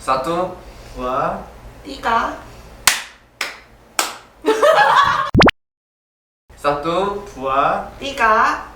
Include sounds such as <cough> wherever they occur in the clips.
사투 와. 띠가. 사투 부와 띠가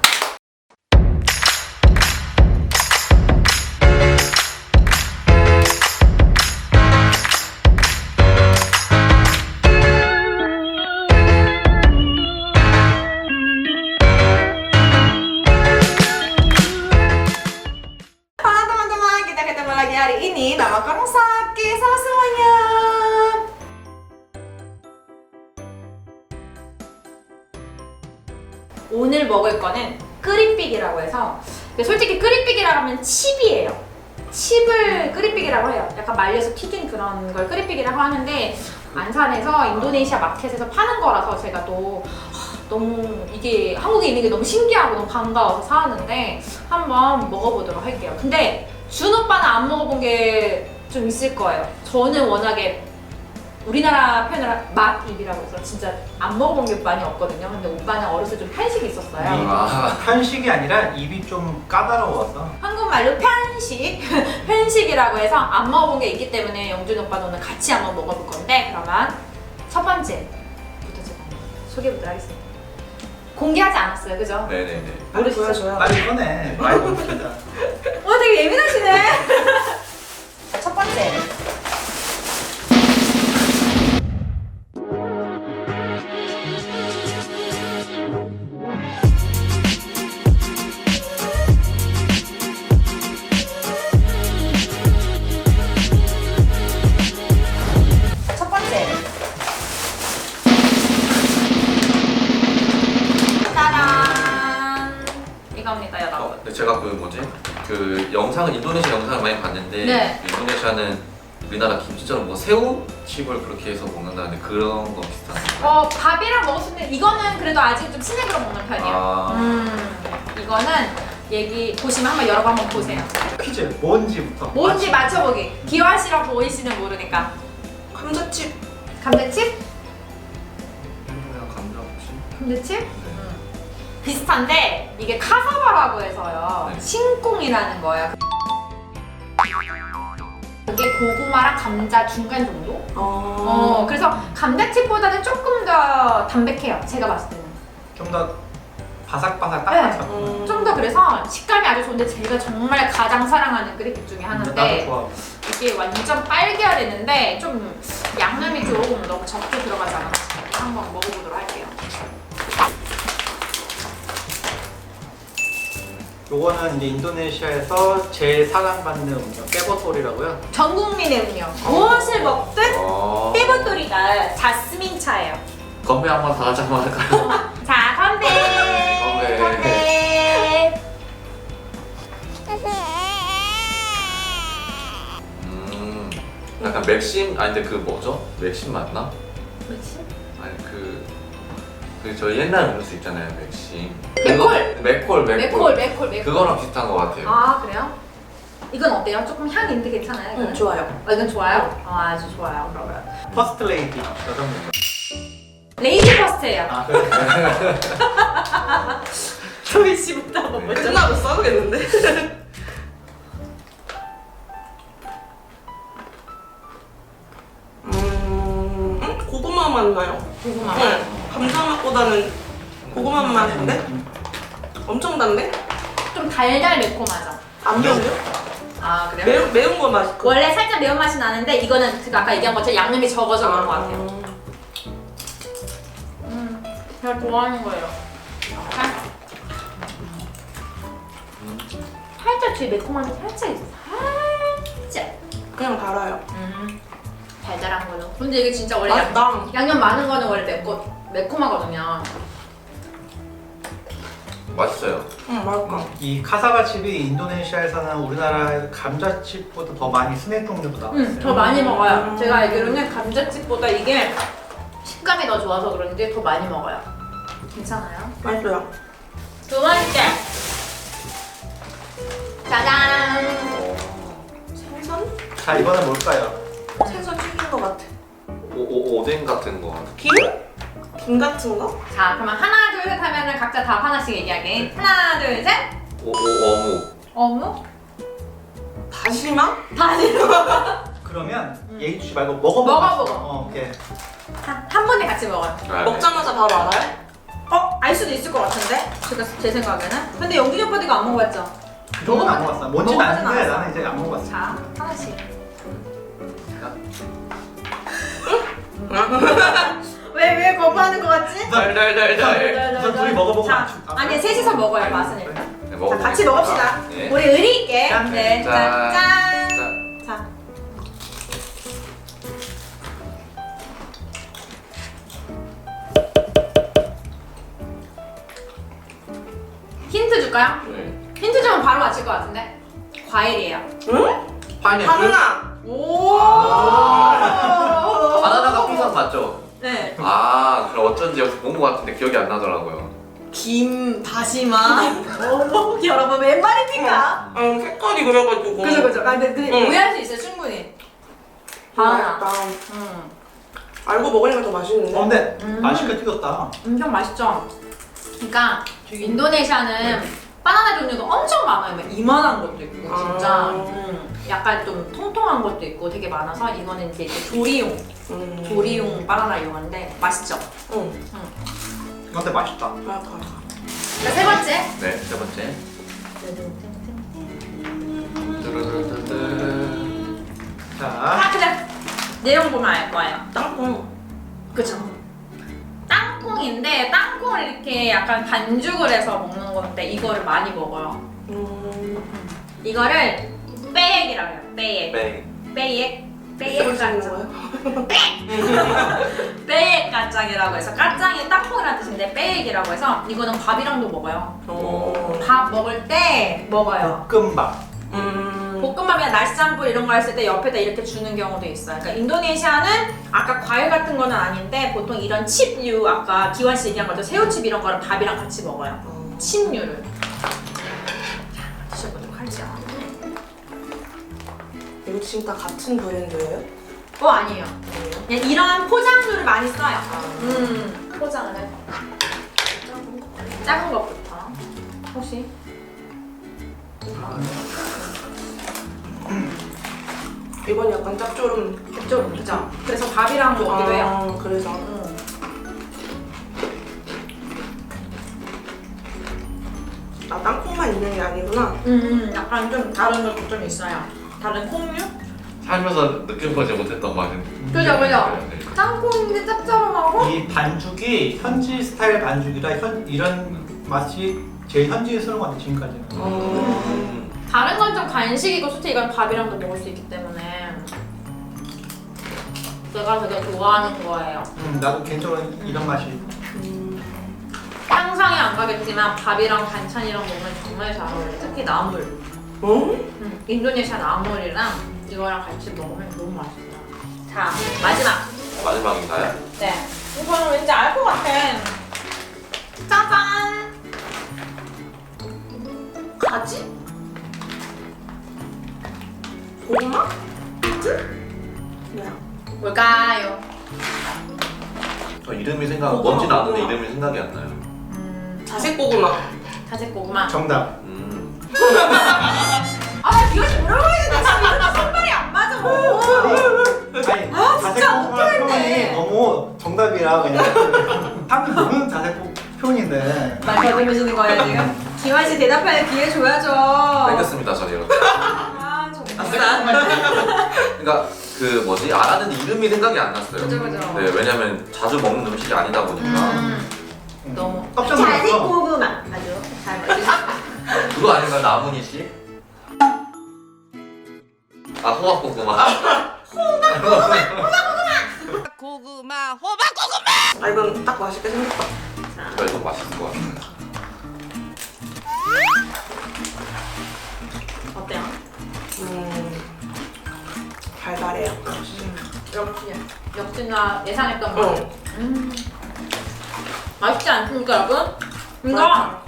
먹을 거는 끄리삐기라고 해서 솔직히 끄리삐기라고 하면 칩이에요. 칩을 끄리삐기라고 해요. 약간 말려서 튀긴 그런 걸 끄리삐기라고 하는데 안산에서 인도네시아 마켓에서 파는 거라서 제가 또 하, 너무 이게 한국에 있는 게 너무 신기하고 너무 반가워서 사왔는데 한번 먹어보도록 할게요. 근데 준 오빠는 안 먹어본 게 좀 있을 거예요. 저는 워낙에 우리나라 표현으로 맛입이라고 해서 진짜 안 먹어본 게 많이 없거든요. 근데 오빠는 어렸을 때 좀 편식이 있었어요. 아. 편식이 아니라 입이 좀 까다로워서 한국말로 편식, <laughs> 편식이라고 해서 안 먹어본 게 있기 때문에 영준 오빠는 오늘 같이 한번 먹어볼 건데 그러면 첫 번째부터 제가 소개부터 하겠습니다. 공개하지 않았어요, 그죠? 네네네 빨리 보여줘요. 빨리 꺼내 <laughs> 많이 봅시다 어, 되게 예민하시네. <laughs> 근데 제가 그 뭐지 그 영상은 인도네시아 영상을 많이 봤는데 네. 그 인도네시아는 우리나라 김치처럼 뭐 새우 칩을 그렇게 해서 먹는다는데 그런 거 비슷한 거 어, 밥이랑 먹을 수 있는 이거는 그래도 아직 좀 스낵으로 먹는 편이에요. 아. 음, 이거는 얘기 보시면 한번 여러 번 한번 보세요. 퀴즈 뭔지부터 뭔지 맞춰보기. 기화 씨랑 보이 씨는 모르니까. 감자칩. 감자칩? 그냥 감자칩 감자칩? 네. 비슷한데 이게 카사바라고 해서요. 네. 신콩이라는 거예요. 그게 고구마랑 감자 중간 정도? 어. 어, 그래서 감자칩보다는 조금 더 담백해요. 제가 봤을 때는. 좀 더 바삭바삭 네. 딱딱한 음. 좀 더 그래서 식감이 아주 좋은데 제가 정말 가장 사랑하는 그릭 중에 나도 하나인데 좋아 이게 완전 빨개야 되는데 좀 양념이 조금 너무 적게 들어가지 않아서 한번 먹어보도록 할게요. 요거는 이제 인도네시아에서 제일 사랑받는 음료 깨버솔이라고요 전 국민의 음료. 무엇을 먹든 어... 삐부돌이가 자스민 차예요. 건배 한번 다 같이 한번 할까요? <laughs> 자, 건배! 건배. 건배! 음 약간 맥심 아니 근데 그 뭐죠? 맥심 맞나? 뭐지? 아니 그, 그 저희 옛날 음료수 있잖아요 맥심 맥콜! 그거- 맥콜 맥콜 맥콜, 맥콜, 맥콜. 그거랑 비슷한 것 같아요 아, 그래요? 이건 어때요? 조금 향이 있는데 괜찮아요? 이거는? 응, 좋아요. 어, 이건 좋아요? 어, 아주 좋아요, 그러면. 퍼스트 레이디 여성분 레이디 퍼스트예요. 아 그래 <laughs> 조이 씨부터 한번 먼저. 끝나고 싸우겠는데? <laughs> 음, 음, 고구마 맛 나요. 고구마. 네, 감자 맛보다는 고구마 맛인데? 엄청 단데? 좀 달달 매콤하죠? 안 매운데요? 아, 그래요? 매운, 매운 거 맛있고. 원래 살짝 매운맛이 나는데 이거는 그 아까 얘기한 것처럼 양념이 적어서 그런 것 같아요. 음, 제가 좋아하는 거예요. 살- 살짝 뒤에 매콤한 게 살짝 있어. 살짝. 그냥 달아요. 음, 달달한 거죠. 근데 이게 진짜 원래 양, 맛있다. 양념 많은 거는 원래 매콤, 매콤하거든요. 맛있어요 응, 맛있다. 이 카사바 칩이 인도네시아에서는 우리나라 감자칩보다 더 많이 스낵 나왔어요 음, 더 많이 먹어요. 음. 제가 알기로는 감자칩보다 이게 식감이 더 좋아서 그런지 더 많이 먹어요. 괜찮아요? 맛있어요. 두 번째. 짜잔. 생선? 자 이거는 뭘까요? 생선 튀긴 거 같아. 오, 오, 오뎅 같은 거 김? 김 같은 거? 자, 그러면 하나, 둘, 셋 하면은 각자 답 하나씩 얘기하게. 하나, 둘, 셋. 오, 오 어묵 어묵? 다시마? 다시. <laughs> 그러면 음. 얘기 주지 말고 먹어보고. 먹어보고. 어, 오케이. 한, 한 번에 같이 먹어요. 아, 네. 먹자마자 바로 알아요? 어? 알 수도 있을 것 같은데? 제가 제 생각에는. 근데 영준이 오빠도 이거 안 먹어봤죠? 그 정도는 안 먹었어. 뭔지는 먹어보진 아는데 않았어. 나는 이제 안 먹어봤어. 자, 하나씩. <laughs> 왜, 왜 거부하는 것 같지? 달달달달. 우선 둘이 먹어보고 자, 맞추. 아, 아니 셋이서 먹어요 맛은 일단. 네, 자 먹어보겠습니다. 같이 먹읍시다. 네. 우리 의리 있게. 짠. 네, 짠, 짠. 짠. 자, 자. 힌트 줄까요? 네. 힌트 주면 바로 맞힐 것 같은데. 과일이에요. 응? 파인애플. 바나나. 오. 네. 아, 그럼 어쩐지 여기서 본 것 같은데 기억이 안 나더라고요. 김, 다시마. 어머, 여러분 웬 말입니까? 어, 색깔이 그래가지고. 그죠 그죠. 아, 근데, 근데 응. 오해할 수 있어요 충분히. 바나나. 맛있다. 음. 알고 먹으니까 더 맛있는데. 어, 근데 음. 맛있게 튀겼다. 엄청 맛있죠. 그러니까 인도네시아는 바나나 종류가 엄청 많아요. 막 이만한 것도 있고 진짜 아. 음, 약간 좀 통통한 것도 있고 되게 많아서 이거는 이제 이제 조리용 음. 조리용 바나나 이용인데 맛있죠. 응. 근데 맛있다. 맛있다. 자, 세 번째. 네, 세 번째. 뚜루루뚜뚜. 자, 아 그냥 내용 보면 알 거예요. 땅콩. 그쵸? 땅콩인데 땅콩을 이렇게 약간 반죽을 해서 먹는 건데 이거를 많이 먹어요. 음. 이거를 빼액이라고 해요. 빼액. 네. 빼액. 빼액 간장. 빼액 간장이라고 해서 간장이 땅콩이라는 뜻인데 빼액이라고 해서 이거는 밥이랑도 먹어요. 어. 밥 먹을 때 먹어요. 볶음밥. 음. 볶음밥이나 날쌈불 이런 거 했을 때 옆에다 이렇게 주는 경우도 있어요. 그러니까 인도네시아는 아까 과일 같은 거는 아닌데 보통 이런 칩류 아까 기환 씨 얘기한 것처럼 새우칩 이런 거를 밥이랑 같이 먹어요. 어. 칩류를. 자, 드셔보도록 하죠. 이거 지금 다 같은 브랜드예요? 어 아니에요. 아니에요? 그냥 이런 포장류를 많이 써요. 아. 음 포장을 해. 작은 것부터. 혹시? 이번 약간 짭조름. 좀 그죠? 그래서 밥이랑 먹기도 해요. 아, 그래서. 음. 아, 땅콩만 있는 게 아니구나. 음, 음, 약간 좀 다른 것도 좀 있어요. 다른 콩류? 살면서 느껴보지 못했던 맛은. 그죠, 그죠? 네. 땅콩인데 짭짤하고 이 반죽이 현지 스타일 반죽이라 현, 이런 맛이 제일 현지스러운 것 같아 지금까지는. 어. 음. 다른 건 좀 간식이고 솔직히 이건 밥이랑도 먹을 수 있기 때문에 제가 되게 좋아하는 거예요. 음, 나도 개인적으로 이런 맛이. 음. 상상이 안 가겠지만 밥이랑 반찬이랑 먹으면 정말 잘 어울려요. 특히 나물. 어? 음, 인도네시아 나물이랑 이거랑 같이 먹으면 너무 맛있어요. 자, 마지막. 마지막인가요? 네. 이거는 왠지 알 것 같아. 짜잔! 가지? 고구마? 뭐야? 뭘까요? 저 이름이 생각, 고구마, 뭔지 아는데 고구마. 이름이 생각이 안 나요. 음, 자색 고구마. 자색 고구마. 정답. 음. <laughs> 아, 나 이것이 뭐라고 했는데 지금 이렇게 손발이 안 맞아. 뭐. 아니 아, 자색 진짜 어떡했네. 표현이 너무 정답이라 그냥 <laughs> 모르는 자색 볶- 표현인데. 말 더듬으시는 거예요, 지금? 기환 씨 대답할 기회 줘야죠. 땡겼습니다, 전 이렇게. 아, 정말. 그러니까 그 뭐지 알았는데 이름이 생각이 안 났어요. 그죠, 그죠. 네, 왜냐면 자주 먹는 음식이 아니다 보니까 음, 음. 너무. 깜짝 자색 놀랐어. 고구마. 아주 잘 맞으셨어요. <laughs> 그거 아닌가 나문희 씨? 아 호박 고구마. <laughs> 고구마 호박 고구마 아, 이건 딱 맛있게 생겼다. 이거 이거 맛있을 것 같아요. 어때요? 음. 달달해요. 역시 역시나 예상했던 거. 응. 음. 맛있지 않습니까, 여러분? 이거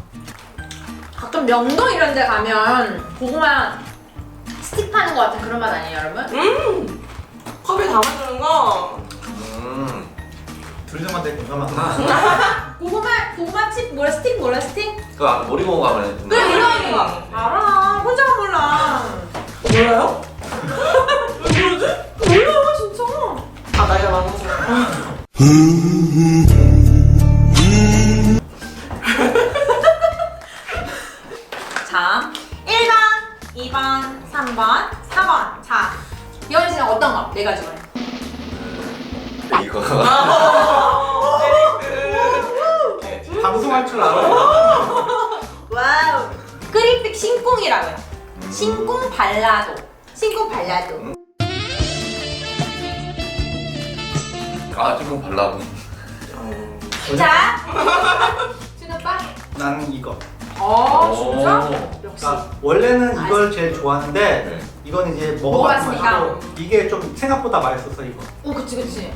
가끔 명동 이런 데 가면 고구마 스틱 파는 것 같은 그런 맛 아니에요, 여러분? 음. 컵에 담아주는 거. 음. 둘이서만 되게 공감한다. <laughs> 고구마 고구마 칩 뭐라 스틱 뭐라 스틱? 그 아까 놀이공원 가면 그래 있는데. 이런 거 알아 혼자만 몰라 몰라요? 자, 1번, 2번, 3번, 4번. 자, 여은 씨는 어떤 거? 네 가지로 해. 네, 이거 방송할 줄 알아. 와우. 해요. 음. 신궁 발라도. 신궁 발라도. 아 조금 발라도 자, 준 오빠. 나는 이거. 어, 오. 진짜? 역시. 그러니까 원래는 이걸 제일 좋아하는데 네. 이건 이제 먹어봤으니까. 먹어봤으니까 이게 좀 생각보다 맛있어서 이거. 오, 그치, 그치.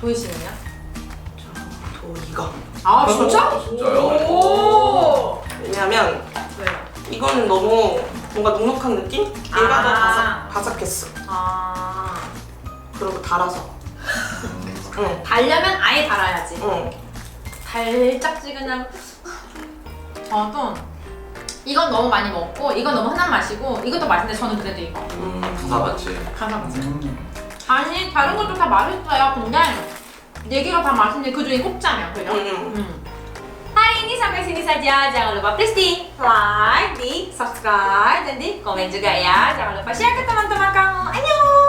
도희 씨는요? 또 이거. 아, 진짜? 진짜요? 오. 왜냐면 왜요? 이거는 너무 뭔가 눅눅한 느낌? 얘가 더 아. 바삭, 바삭했어. 아. 그리고 달아서. 응. 달려면 아예 달아야지. 응. 달짝지근한. 저도 이건 너무 많이 먹고 이건 너무 흔한 맛이고 이것도 맛있는데 저는 그래도 이거. 음. 부사 맞지? 가사 맛. 음. 아니 다른 것도 다 맛있어요. 근데 네 개가 다 맛있는데 그 중에 꼽자면 그죠? 음. Hmm. Hari ini sampai sini saja. Jangan lupa please di like, di subscribe, dan di komen juga ya. Jangan lupa share ke teman-teman kamu. Annyeong!